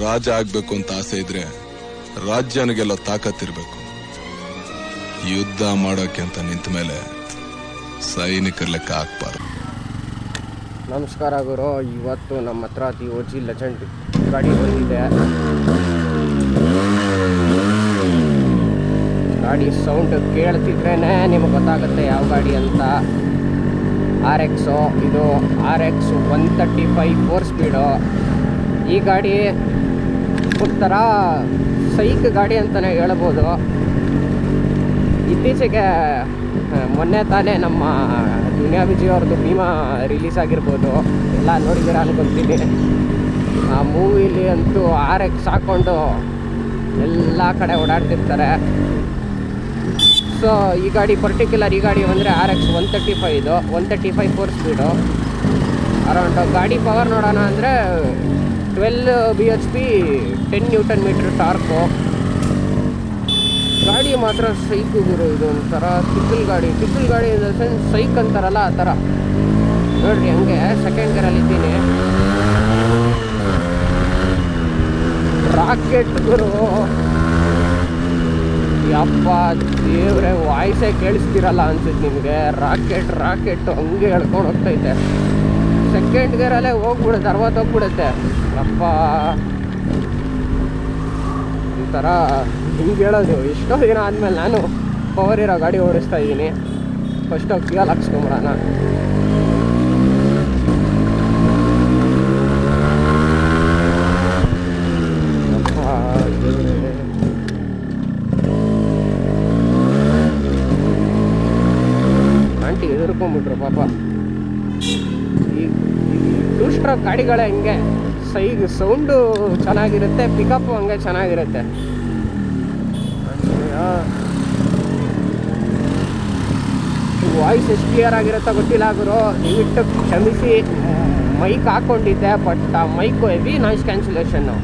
ರಾಜ ಆಗ್ಬೇಕು ಅಂತ ಆಸೆ ಇದ್ರೆ ರಾಜ್ಯನಿಗೆಲ್ಲ ತಾಕತ್ತಿರ್ಬೇಕು. ಯುದ್ಧ ಮಾಡೋಕೆ ಅಂತ ನಿಂತ ಮೇಲೆ ಸೈನಿಕರ ಲೆಕ್ಕ ಹಾಕ್ಬಾರ್ದು. ನಮಸ್ಕಾರ ಗುರು. ಇವತ್ತು ನಮ್ಮ ಹತ್ರ ದಿ ಓಜಿ ಲೆಜೆಂಡ್ ಗಾಡಿ ಬಂದಿದೆ. ಗಾಡಿ ಸೌಂಡ್ ಕೇಳ್ತಿದ್ರೇನೆ ನಿಮಗೆ ಗೊತ್ತಾಗುತ್ತೆ ಯಾವ ಗಾಡಿ ಅಂತ. ಆರ್ ಎಕ್ಸು ಇದು R X one thirty five four speed. ಈ ಗಾಡಿ ಒಂಥರ ಸೈಕ್ ಗಾಡಿ ಅಂತಲೇ ಹೇಳ್ಬೋದು. ಇತ್ತೀಚೆಗೆ ಮೊನ್ನೆ ತಾನೇ ನಮ್ಮ ದುನಿಯಾ ವಿಜಯ್ ಅವ್ರದ್ದು ಭೀಮಾ ರಿಲೀಸ್ ಆಗಿರ್ಬೋದು. ಎಲ್ಲ ನೋಡಿದ್ದೀರ ಅನ್ಕೊಂತೀನಿ. ಆ ಮೂವಿಲಿ ಅಂತೂ ಆರ್ ಎಕ್ಸ್ ಹಾಕ್ಕೊಂಡು ಎಲ್ಲ ಕಡೆ ಓಡಾಡ್ತಿರ್ತಾರೆ. ಸೊ ಈ ಗಾಡಿ ಪರ್ಟಿಕ್ಯುಲರ್ ಈ ಗಾಡಿ ಬಂದರೆ R X one thirty five ಇದು. One thirty five four speed around ಗಾಡಿ ಪವರ್ ನೋಡೋಣ ಅಂದರೆ twelve B H P ten newton metre torque ಗಾಡಿ ಮಾತ್ರ ಸೈಕು ಗುರು, ಇದು ಒಂಥರ ಸಿಕ್ಕಲ್ ಗಾಡಿ. ಸಿಕ್ಕಲ್ ಗಾಡಿ ಇನ್ ದ ಸೈಕ್ ಅಂತಾರಲ್ಲ ಆ ಥರ ನೋಡ್ರಿ ಹಂಗೆ ಸೆಕೆಂಡ್ ಗೇರಲ್ಲಿ ಇದ್ದೀನಿ. ರಾಕೆಟ್ ಗುರು. ಯಪ್ಪ, ದೇವ್ರೆ ವಾಯ್ಸೇ ಕೇಳಿಸ್ತಿರಲ್ಲ ಅನ್ಸುತ್ತೆ ನಿಮಗೆ. ರಾಕೆಟ್ ರಾಕೆಟ್ ಹಂಗೆ ಹೇಳ್ಕೊಂಡು ಹೋಗ್ತೈತೆ ಸೆಕೆಂಡ್ ಗೇರಲ್ಲೇ ಹೋಗ್ಬಿಡುತ್ತೆ, ಅರವತ್ತು ಹೋಗ್ಬಿಡುತ್ತೆ. ಯಪ್ಪ ಒಂಥರ ಹಿಂಗೆ ಹೇಳೋದು. ಎಷ್ಟೋ ದಿನ ಆದಮೇಲೆ ನಾನು ಪವರ್ ಇರೋ ಗಾಡಿ ಓಡಿಸ್ತಾ ಇದ್ದೀನಿ. ಫಸ್ಟ್ ಹೋಗಿ ಫ್ಯೂಯಲ್ ಹಾಕ್ಸ್ಕೊಂಬಿಡೋಣ. ಆಂಟಿ ಎದುರ್ಕೊಂಬಿಟ್ರು ಪಾಪ. ಸ್ಟ್ರೋಕ್ ಗಾಡಿಗಳೇ ಹಂಗೆ ಸೈ ಸೌಂಡು ಚೆನ್ನಾಗಿರುತ್ತೆ ಪಿಕಪ್ ಹಂಗೆ ಚೆನ್ನಾಗಿರುತ್ತೆ. ವಾಯ್ಸ್ ಎಷ್ಟು ಕ್ಲಿಯರ್ ಆಗಿರುತ್ತೋ ಗೊತ್ತಿಲ್ಲ ಗುರು. ದಯವಿಟ್ಟು ಕ್ಷಮಿಸಿ. ಮೈಕ್ ಹಾಕ್ಕೊಂಡಿದ್ದೆ ಬಟ್ ಆ ಮೈಕು ಹೆವಿ ನಾಯ್ಸ್ ಕ್ಯಾನ್ಸಲೇಷನ್ನು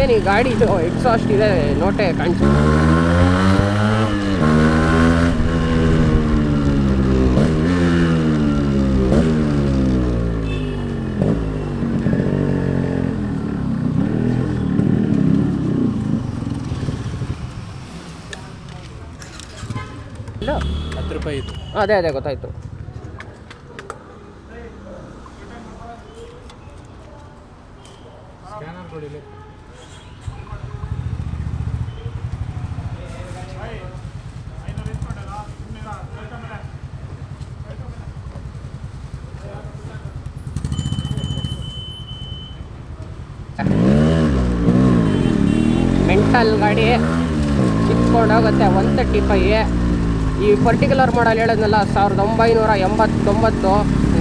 ಏನು ಈ ಗಾಡಿದು ಎಕ್ಸಾಸ್ಟ್ ಇದೆ ನೋಟೆ ಕಾಣಿಸುತ್ತೆ ಇಲ್ಲ ಹತ್ತು ರೂಪಾಯಿ ಇದು ಅದೇ ಅದೇ ಗೊತ್ತಾಯ್ತು. ಮೆಂಟಲ್ ಗಾಡಿ ಕಿತ್ಕೊಂಡು ಹೋಗುತ್ತೆ ಒನ್ ತರ್ಟಿ ಫೈ ಈ ಪರ್ಟಿಕ್ಯುಲರ್ ಮಾಡಲ್ ಹೇಳೋದ್ನೆಲ್ಲ, ಸಾವಿರದ ಒಂಬೈನೂರ ಎಂಬತ್ತೊಂಬತ್ತು.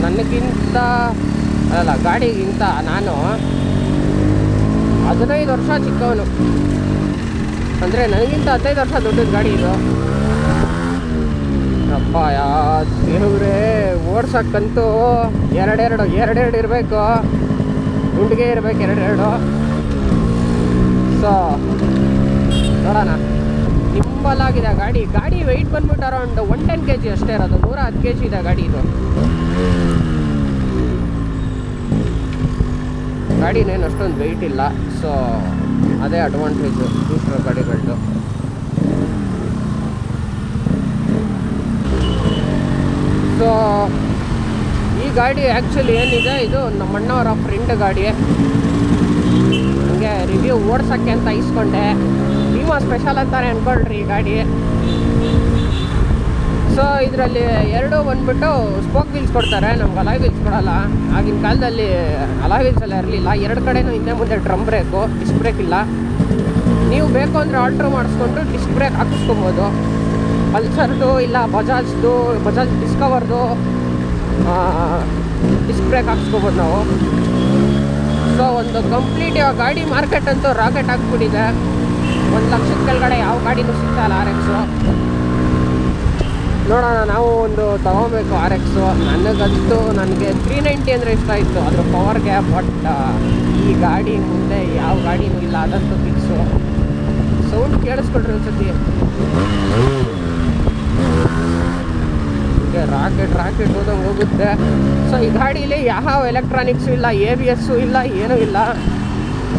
ನನಗಿಂತ, ಅಲ್ಲ, ಗಾಡಿಗಿಂತ ನಾನು ಹದಿನೈದು ವರ್ಷ ಚಿಕ್ಕವನು. ಅಂದರೆ ನನಗಿಂತ ಹದಿನೈದು ವರ್ಷ ದೊಡ್ಡದು ಗಾಡಿ ಇದು. ಅಪ್ಪ ಯಾ, ದೇವ್ರೇ, ಓಡ್ಸಕ್ಕಂತೂ ಎರಡೆರಡು ಎರಡೆರಡು ಇರಬೇಕು. ಗುಂಡಿಗೆ ಇರಬೇಕು, ಎರಡೆರಡು. ಸೊ ನೋಡೋಣ. ಆಗಿದೆ ಗಾಡಿ. ಗಾಡಿ ವೆಯ್ಟ್ ಬಂದ್ಬಿಟ್ಟು around one ten K G ಅಷ್ಟೇ ಇರೋದು. ನೂರ ಹತ್ತು ಕೆ ಜಿ ಇದೆ ಗಾಡಿ ಇದು. ಗಾಡಿನೇನು ಅಷ್ಟೊಂದು ವೆಯ್ಟ್ ಇಲ್ಲ. ಸೊ ಅದೇ ಅಡ್ವಾಂಟೇಜು ದೂಸರ ಗಾಡಿಗಳದ್ದು ಸೊ ಈ ಗಾಡಿ ಆ್ಯಕ್ಚುಲಿ ಏನಿದೆ? ಇದು ನಮ್ಮ ಅಣ್ಣವರ ಫ್ರೆಂಡ್ ಗಾಡಿ. ಹಂಗೆ ರಿವ್ಯೂ ಓಡ್ಸೋಕ್ಕೆ ಅಂತ ಇಸ್ಕೊಂಡೆ. ಭೀಮಾ ಸ್ಪೆಷಲ್ ಅಂತಾನೆ ಅನ್ಕೊಳ್ರಿ ಈ ಗಾಡಿ. ಸೊ ಇದರಲ್ಲಿ ಎರಡು ಬಂದ್ಬಿಟ್ಟು ಸ್ಪೋಕ್ ವೀಲ್ಸ್ ಕೊಡ್ತಾರೆ, ನಮ್ಗೆ ಅಲಾಯ್ ವೀಲ್ಸ್ ಕೊಡಲ್ಲ. ಆಗಿನ ಕಾಲದಲ್ಲಿ ಅಲಾಯ್ ವೀಲ್ಸ್ ಎಲ್ಲ ಇರಲಿಲ್ಲ. ಎರಡು ಕಡೆನೂ ಹಿಂದೆ ಮುಂದೆ ಡ್ರಮ್ ಬ್ರೇಕು ಡಿಸ್ಕ್ ಬ್ರೇಕ್ ಇಲ್ಲ. ನೀವು ಬೇಕು ಅಂದರೆ ಆಲ್ಟ್ರ್ ಮಾಡಿಸ್ಕೊಂಡು ಡಿಸ್ಕ್ ಬ್ರೇಕ್ ಹಾಕಿಸ್ಕೊಬೋದು. ಪಲ್ಸರ್ದು ಇಲ್ಲ, ಬಜಾಜ್ದು, ಬಜಾಜ್ ಡಿಸ್ಕವರ್ದು ಡಿಸ್ಕ್ ಬ್ರೇಕ್ ಹಾಕ್ಸ್ಕೊಬೋದು ನಾವು. ಸೊ ಒಂದು ಕಂಪ್ಲೀಟ್ ಇವಾಗ ಗಾಡಿ ಮಾರ್ಕೆಟ್ ಅಂತೂ ರಾಕೆಟ್ ಆಗಿಬಿಟ್ಟಿದೆ. ಒಂದು ಲಕ್ಷದ ಕೆಳಗಡೆ ಯಾವ ಗಾಡಿನೂ ಸಿಗ್ತಾಯಿಲ್ಲ ಆರ್ ಎಕ್ಸು ನೋಡೋಣ, ನಾವು ಒಂದು ತಗೋಬೇಕು ಆರ್ ಎಕ್ಸು ನನಗಂತೂ ನನಗೆ ತ್ರೀ ನೈಂಟಿ ಅಂದರೆ ಇಷ್ಟ ಇತ್ತು. ಅದ್ರ ಪವರ್ಗೆ ಬಟ್ ಈ ಗಾಡಿ ಮುಂದೆ ಯಾವ ಗಾಡಿನೂ ಇಲ್ಲ. ಅದಂತೂ ಫಿಕ್ಸು ಸೌಂಡ್ ಕೇಳಿಸ್ಕೊಳ್ರಿ ಒಂದ್ಸತಿ. ರಾಕೆಟ್ ರಾಕೆಟ್ ಹೋದಂಗೆ ಹೋಗುತ್ತೆ. ಸೊ ಈ ಗಾಡೀಲಿ ಯಾವ ಎಲೆಕ್ಟ್ರಾನಿಕ್ಸು ಇಲ್ಲ ಎ ಬಿ ಎಸ್ಸು ಇಲ್ಲ, ಏನೂ ಇಲ್ಲ.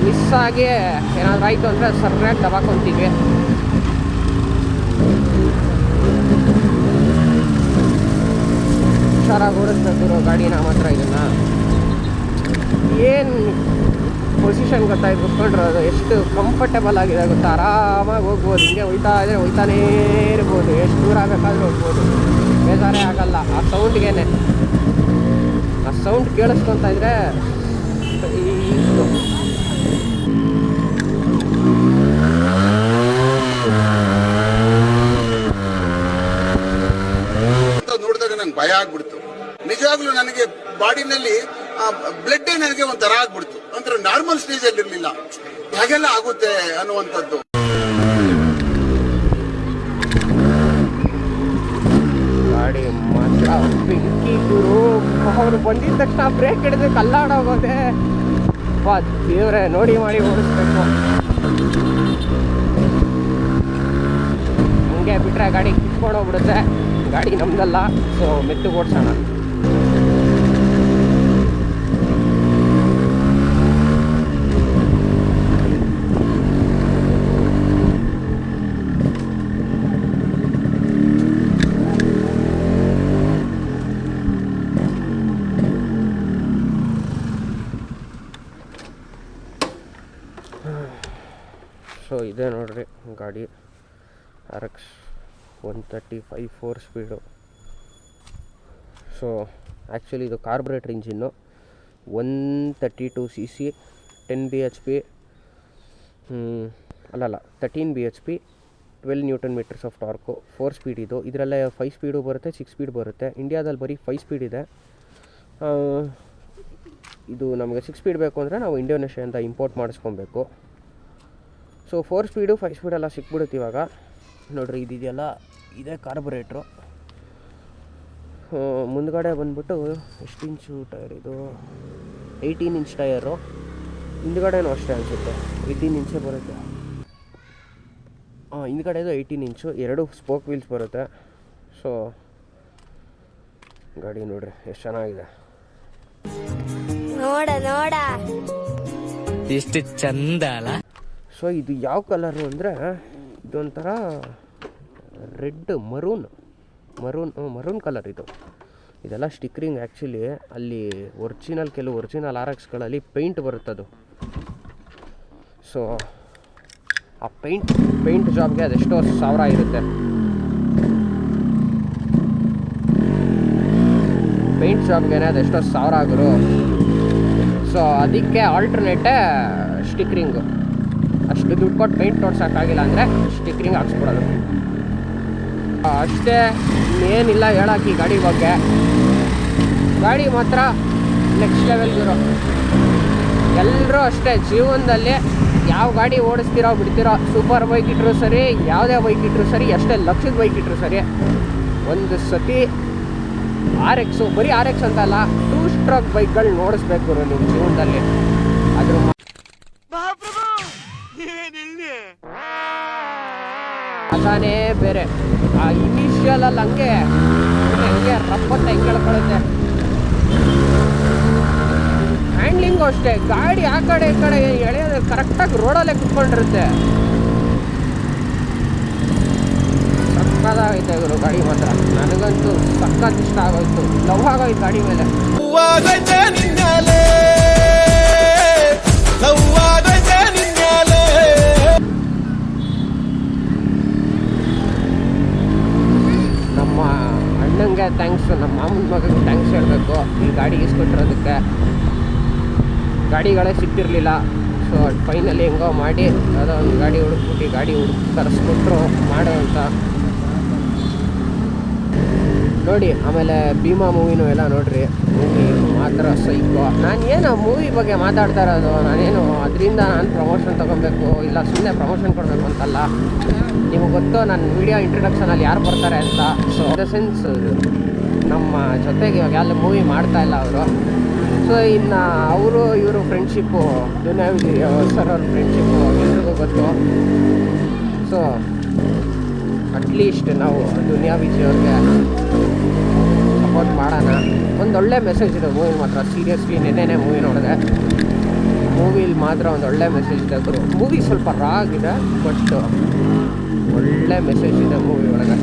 ಮಿಸ್ ಆಗಿ ಏನಾದ್ರು ಆಯಿತು ಅಂದರೆ ಸಪ್ರೇಟ್ ದಬಾಕೊಂತೀವಿ ಹುಷಾರಾಗಿ ಗಾಡಿ ಗಾಡಿನ ಮಾತ್ರ ಇದನ್ನ. ಏನು ಪೊಸಿಷನ್ ಗೊತ್ತಾಗಿ ಅದು? ಎಷ್ಟು ಕಂಫರ್ಟಬಲ್ ಆಗಿದೆ ಗೊತ್ತಾ? ಆರಾಮಾಗಿ ಹೋಗ್ಬೋದು. ಹಿಂಗೆ ಹೋಯ್ತಾ ಇದ್ರೆ ಹೋಯ್ತಾನೇ ಇರ್ಬೋದು. ಎಷ್ಟು ದೂರ ಬೇಕಾದರೂ ಹೋಗ್ಬೋದು. ಬೇಜಾರೇ ಆಗಲ್ಲ. ಆ ಸೌಂಡ್ಗೇನೆ ಆ ಸೌಂಡ್ ಕೇಳಿಸ್ಕೊತಾ ಇದ್ರೆ ಇಷ್ಟು ಅಂತ ನೋಡಿದಾಗ ನಂಗೆ ಭಯ ಆಗ್ಬಿಡ್ತು ನಿಜವಾಗ್ಲೂ ನನಗೆ ಬಾಡಿನಲ್ಲಿ ಬ್ಲಡ್ ನನಗೆ ಒಂಥರ ಆಗ್ಬಿಡ್ತು. ಅಂದ್ರೆ ನಾರ್ಮಲ್ ಸ್ಟೇಜ್ ಅಲ್ಲಿ ಇರಲಿಲ್ಲ. ಹಾಗೆಲ್ಲ ಆಗುತ್ತೆ ಅನ್ನುವಂಥದ್ದು. ಅವ್ರು ಬಂದಿದ ತಕ್ಷಣ ಬ್ರೇಕ್ ಹಿಡಿದು ಕಲ್ಲಾಡೋಗೋದೆ ಬಾ, ದೇವ್ರೆ, ನೋಡಿ ಮಾಡಿ ಓಡಿಸ್ಬೇಕು. ಹಂಗೆ ಬಿಟ್ರೆ ಗಾಡಿ ಕಿತ್ಕೊಂಡು ಹೋಗ್ಬಿಡುತ್ತೆ ಗಾಡಿ ನಮ್ದಲ್ಲ ಸೊ ಮೆತ್ತು ಓಡಿಸೋಣ. ಸೊ ಇದೆ ನೋಡ್ರಿ, ಗಾಡಿ R X one thirty five four speed so actually ಇದು carburettor engine one thirty two C C ten B H P ಅಲ್ಲಲ್ಲ thirteen B H P twelve newton metres of torque four speed ಇದು. ಇದರಲ್ಲೇ five speed ಬರುತ್ತೆ six speed ಬರುತ್ತೆ. ಇಂಡಿಯಾದಲ್ಲಿ ಬರೀ five speed ಇದೆ. ಇದು ನಮಗೆ ಸಿಕ್ಸ್ ಸ್ಪೀಡ್ ಬೇಕು ಅಂದರೆ ನಾವು ಇಂಡೋನೇಷ್ಯಾದಿಂದ ಇಂಪೋರ್ಟ್ ಮಾಡಿಸ್ಕೊಬೇಕು. ಸೊ ಫೋರ್ ಸ್ಪೀಡು ಫೈವ್ ಸ್ಪೀಡೆಲ್ಲ ಸಿಕ್ಬಿಡುತ್ತೆ ಇವಾಗ. ನೋಡ್ರಿ, ಇದಿದೆಯಲ್ಲ, ಇದೇ ಕಾರ್ಬೊರೇಟ್ರು ಮುಂದ್ಗಡೆ ಬಂದ್ಬಿಟ್ಟು ಎಷ್ಟು ಇಂಚು ಟೈರ್ ಇದು? ಏಯ್ಟೀನ್ ಇಂಚ್ ಟಯರು ಹಿಂದ್ಗಡೆನೂ ಅಷ್ಟೇ ಅನಿಸುತ್ತೆ. ಏಯ್ಟೀನ್ ಇಂಚೇ ಬರುತ್ತೆ. ಹಾಂ, ಹಿಂದ್ಗಡೆದು ಏಯ್ಟೀನ್ ಇಂಚು ಎರಡು ಸ್ಪೋಕ್ ವೀಲ್ಸ್ ಬರುತ್ತೆ. ಸೊ ಗಾಡಿ ನೋಡ್ರಿ, ಎಷ್ಟು ಚೆನ್ನಾಗಿದೆ. ನೋಡ ನೋಡ. ಎಷ್ಟು ಚಂದ ಅಲ್ಲ? ಸೊ ಇದು ಯಾವ ಕಲರು ಅಂದರೆ ಇದೊಂಥರ red maroon. Maroon maroon colour ಇದು. ಇದೆಲ್ಲ ಸ್ಟಿಕ್ರಿಂಗ್ ಆ್ಯಕ್ಚುಲಿ ಅಲ್ಲಿ ಒರ್ಜಿನಲ್ ಕೆಲವು ಒರ್ಜಿನಲ್ ಆರ್ ಎಕ್ಸ್ಗಳಲ್ಲಿ ಪೇಂಟ್ ಬರುತ್ತದು ಸೊ ಆ ಪೇಂಟ್ ಪೇಂಟ್ ಜಾಬ್ಗೆ ಅದೆಷ್ಟೋ ಸಾವಿರ ಇರುತ್ತೆ. ಪೇಂಟ್ ಜಾಬ್ಗೆ ಅದೆಷ್ಟೋ ಸಾವಿರ ಆಗಿರು. ಸೊ ಅದಕ್ಕೆ ಆಲ್ಟರ್ನೇಟೇ ಸ್ಟಿಕ್ರಿಂಗು ಅಷ್ಟು ದುಡ್ಡು ಕೊಟ್ಟು ಪೇಂಟ್ ಹೊಡ್ಸೋಕ್ಕಾಗಿಲ್ಲ ಅಂದರೆ ಸ್ಟಿಕ್ರಿಂಗ್ ಹಾಕ್ಸ್ಬಿಡೋದು. ಅಷ್ಟೇ ಏನಿಲ್ಲ ಹೇಳೋಕೆ ಈ ಗಾಡಿ ಬಗ್ಗೆ. ಗಾಡಿ ಮಾತ್ರ ನೆಕ್ಸ್ಟ್ ಲೆವೆಲ್ಗಿರೋ ಎಲ್ಲರೂ ಅಷ್ಟೇ, ಜೀವನದಲ್ಲಿ ಯಾವ ಗಾಡಿ ಓಡಿಸ್ತಿರೋ, ಬಿಡ್ತಿರೋ ಸೂಪರ್ ಬೈಕ್ ಇಟ್ಟರು ಸರಿ, ಯಾವುದೇ ಬೈಕ್ ಇಟ್ಟರು ಸರಿ, ಎಷ್ಟೇ ಲಕ್ಷದ ಬೈಕ್ ಇಟ್ಟರು ಸರಿ, ಒಂದು ಸತಿ ಆರ್ ಎಕ್ಸು ಬರೀ ಆರ್ ಎಕ್ಸ್ ಅಂತ ಅಲ್ಲ ಟೂ ಸ್ಟ್ರೋಕ್ ಬೈಕ್ಗಳು ನೋಡಿಸ್ಬೇಕು ನಿಮ್ಮ ಜೀವನದಲ್ಲಿ. ಅದ್ರ ಅದಾನೇ ಬೇರೆ. ಆ ಇನಿಷಿಯಲ್ ಅಲ್ಲಿ ಹಂಗೆ ಹಂಗೆ ರಪ್ಪತ್ತ ಹೆಂಗೆ ಹೇಳ್ಕೊಳುತ್ತೆ ಹ್ಯಾಂಡ್ಲಿಂಗು ಅಷ್ಟೇ. ಗಾಡಿ ಆ ಕಡೆ ಈ ಕಡೆ ಎಳೆಯೋದು ಕರೆಕ್ಟಾಗಿ ರೋಡಲ್ಲೇ ಕುತ್ಕೊಂಡಿರುತ್ತೆ. ಸಕ್ಕದಾಗೈತೆ ಇವರು ಗಾಡಿ ಮಾತ್ರ ನನಗಂತೂ ಸಕ್ಕತ್ ಇಷ್ಟ ಆಗೋಯ್ತು. ಲವ್ ಆಗೋಯ್ತು ಗಾಡಿ ಮೇಲೆ. ನಮ್ಮ ಅಣ್ಣಂಗೆ ಥ್ಯಾಂಕ್ಸ್ ನಮ್ಮ ಮಾಮನ ಮಗನಿಗೆ ಥ್ಯಾಂಕ್ಸ್ ಹೇಳಬೇಕು. ಈ ಗಾಡಿ ಇಸ್ಕೊಟ್ಟಿರೋದಕ್ಕೆ. ಗಾಡಿಗಳೇ ಸಿಕ್ತಿರ್ಲಿಲ್ಲ ಸೊ ಫೈನಲಿ ಹೆಂಗೋ ಮಾಡಿ ಅದೋ ಒಂದು ಗಾಡಿ ಹುಡುಕ್ಬಿಟ್ಟು ಗಾಡಿ ಹುಡುಕ್ ತರಿಸ್ಕೊಟ್ರು ಮಾಡು ಅಂತ ನೋಡಿ, ಆಮೇಲೆ ಭೀಮಾ ಮೂವಿನೂ ಎಲ್ಲ ನೋಡ್ರಿ. ಮೂವಿ ಮಾತ್ರ ಸೈಕೋ ನಾನು ಏನು ಮೂವಿ ಬಗ್ಗೆ ಮಾತಾಡ್ತಾ ಇರೋದು? ನಾನೇನು ಅದರಿಂದ ನಾನು ಪ್ರಮೋಷನ್ ತೊಗೊಬೇಕು, ಇಲ್ಲ ಸುಮ್ಮನೆ ಪ್ರಮೋಷನ್ ಕೊಡಬೇಕು ಅಂತಲ್ಲ? ನಿಮಗೆ ಗೊತ್ತು ನನ್ನ ವಿಡಿಯೋ ಇಂಟ್ರಡಕ್ಷನಲ್ಲಿ ಯಾರು ಬರ್ತಾರೆ ಅಂತ. ಸೊ ದ ಸೆನ್ಸ್ ನಮ್ಮ ಜೊತೆಗೆ ಇವಾಗ ಎಲ್ಲ ಮೂವಿ ಮಾಡ್ತಾ ಇಲ್ಲ ಅವರು. ಸೊ ಇನ್ನು ಅವರು, ಇವರು ಫ್ರೆಂಡ್ಶಿಪ್ಪು ಸರ್ ಅವ್ರ ಫ್ರೆಂಡ್ಶಿಪ್ಪು ಎಲ್ರಿಗೂ ಗೊತ್ತು. ಸೊ ಅಟ್ಲೀಸ್ಟ್ ನಾವು ದುನಿಯಾ ವಿಜಯ್ ಅವ್ರಿಗೆ ಸಪೋರ್ಟ್ ಮಾಡೋಣ. ಒಂದು ಒಳ್ಳೆ ಮೆಸೇಜ್ ಇದೆ ಮೂವಿ ಮಾತ್ರ. ಸೀರಿಯಸ್ಲಿ ನೆನ್ನೆನೇ ಮೂವಿ ನೋಡಿದೆ. ಮೂವಿಲಿ ಮಾತ್ರ ಒಂದು ಒಳ್ಳೆ ಮೆಸೇಜ್ ಇದೆ. ಅದು ಮೂವಿ ಸ್ವಲ್ಪ ರಾ ಇದೆ ಬಟ್ ಒಳ್ಳೆ ಮೆಸೇಜ್ ಇದೆ ಮೂವಿ ಒಳಗೆ.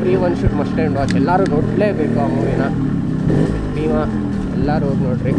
Free one shoot must and watch ಎಲ್ಲರೂ ನೋಡಲೇಬೇಕು ಆ ಮೂವಿನ. ಭೀಮಾ, ಎಲ್ಲರೂ ಹೋಗಿ ನೋಡ್ರಿ.